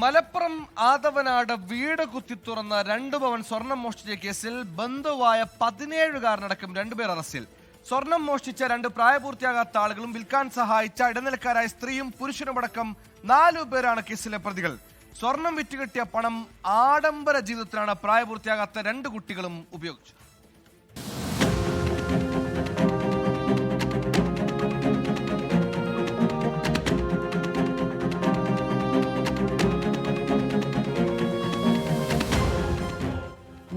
മലപ്പുറം ആദവനാട് വീട് കുത്തി തുറന്ന രണ്ടു പവൻ സ്വർണം മോഷ്ടിച്ച കേസിൽ ബന്ധുവായ പതിനേഴുകാരനടക്കം രണ്ടുപേർ അറസ്റ്റിൽ. സ്വർണം മോഷ്ടിച്ച രണ്ട് പ്രായപൂർത്തിയാകാത്ത ആളുകളും വിൽക്കാൻ സഹായിച്ച ഇടനിലക്കാരായ സ്ത്രീയും പുരുഷനുമടക്കം നാലു പേരാണ് കേസിലെ പ്രതികൾ. സ്വർണം വിറ്റുകിട്ടിയ പണം ആഡംബര ജീവിതത്തിലാണ് പ്രായപൂർത്തിയാകാത്ത രണ്ട് കുട്ടികളും ഉപയോഗിച്ചത്.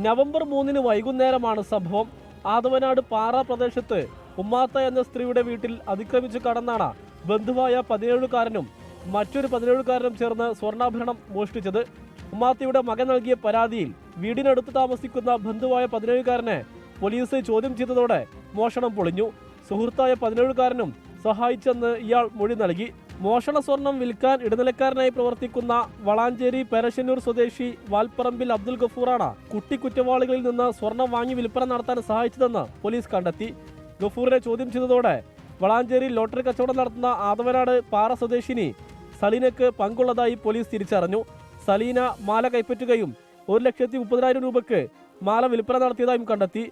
നവംബർ മൂന്നിന് വൈകുന്നേരമാണ് സംഭവം. ആദവനാട് പാറ പ്രദേശത്ത് ഉമ്മാത്ത എന്ന സ്ത്രീയുടെ വീട്ടിൽ അതിക്രമിച്ച് കടന്നാണ് ബന്ധുവായ പതിനേഴുകാരനും മറ്റൊരു പതിനേഴുകാരനും ചേർന്ന് സ്വർണാഭരണം മോഷ്ടിച്ചത്. ഉമ്മാത്തയുടെ മകൻ നൽകിയ പരാതിയിൽ വീടിനടുത്ത് താമസിക്കുന്ന ബന്ധുവായ പതിനേഴുകാരനെ പോലീസ് ചോദ്യം ചെയ്തതോടെ മോഷണം പൊളിഞ്ഞു. സുഹൃത്തായ പതിനേഴുകാരനും സഹായിച്ചെന്ന് ഇയാൾ മൊഴി നൽകി. മോഷണ സ്വർണം വിൽക്കാൻ ഇടനിലക്കാരനായി പ്രവർത്തിക്കുന്ന വളാഞ്ചേരി പെരശന്നൂർ സ്വദേശി വാൽപ്പറമ്പിൽ അബ്ദുൽ ഗഫൂറാണ് കുട്ടി കുറ്റവാളികളിൽ നിന്ന് സ്വർണം വാങ്ങി വിൽപ്പന നടത്താൻ സഹായിച്ചതെന്ന് പോലീസ് കണ്ടെത്തി. ഗഫൂറിനെ ചോദ്യം ചെയ്തതോടെ വളാഞ്ചേരി ലോട്ടറി കച്ചവടം നടത്തുന്ന ആദവനാട് പാറ സ്വദേശിനി സലീനക്ക് പങ്കുള്ളതായി പോലീസ് തിരിച്ചറിഞ്ഞു. സലീന മാല കൈപ്പറ്റുകയും ഒരു ലക്ഷത്തി മുപ്പതിനായിരം രൂപയ്ക്ക് മാല വിൽപ്പന നടത്തിയതായും കണ്ടെത്തി.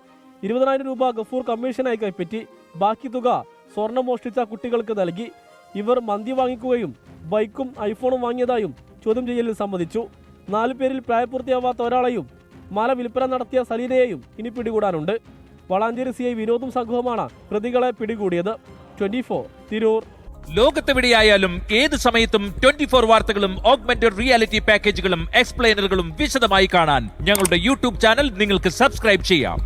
ഇരുപതിനായിരം രൂപ ഗഫൂർ കമ്മീഷനായി കൈപ്പറ്റി. ബാക്കി തുക സ്വർണം മോഷ്ടിച്ച കുട്ടികൾക്ക് നൽകി. ഇവർ മന്തി വാങ്ങിക്കുകയും ബൈക്കും ഐഫോണും വാങ്ങിയതായും ചോദ്യം ചെയ്യലിൽ സമ്മതിച്ചു. നാലു പേരിൽ പ്രായപൂർത്തിയാവാത്ത ഒരാളെയും മാല വിൽപ്പന നടത്തിയ സലീനയെയും ഇനി പിടികൂടാനുണ്ട്. വളാഞ്ചേരി സി ഐ വിനോദും സംഘവുമാണ് പ്രതികളെ പിടികൂടിയത്. Twenty four Tirur. ലോകത്തെവിടെയായാലും ഏത് സമയത്തും ട്വന്റി ഫോർ വാർത്തകളും ഓഗ്മെന്റഡ് റിയാലിറ്റി പാക്കേജുകളും എക്സ്പ്ലെയിനറുകളും വിശദമായി കാണാൻ ഞങ്ങളുടെ യൂട്യൂബ് ചാനൽ നിങ്ങൾക്ക് സബ്സ്ക്രൈബ് ചെയ്യാം.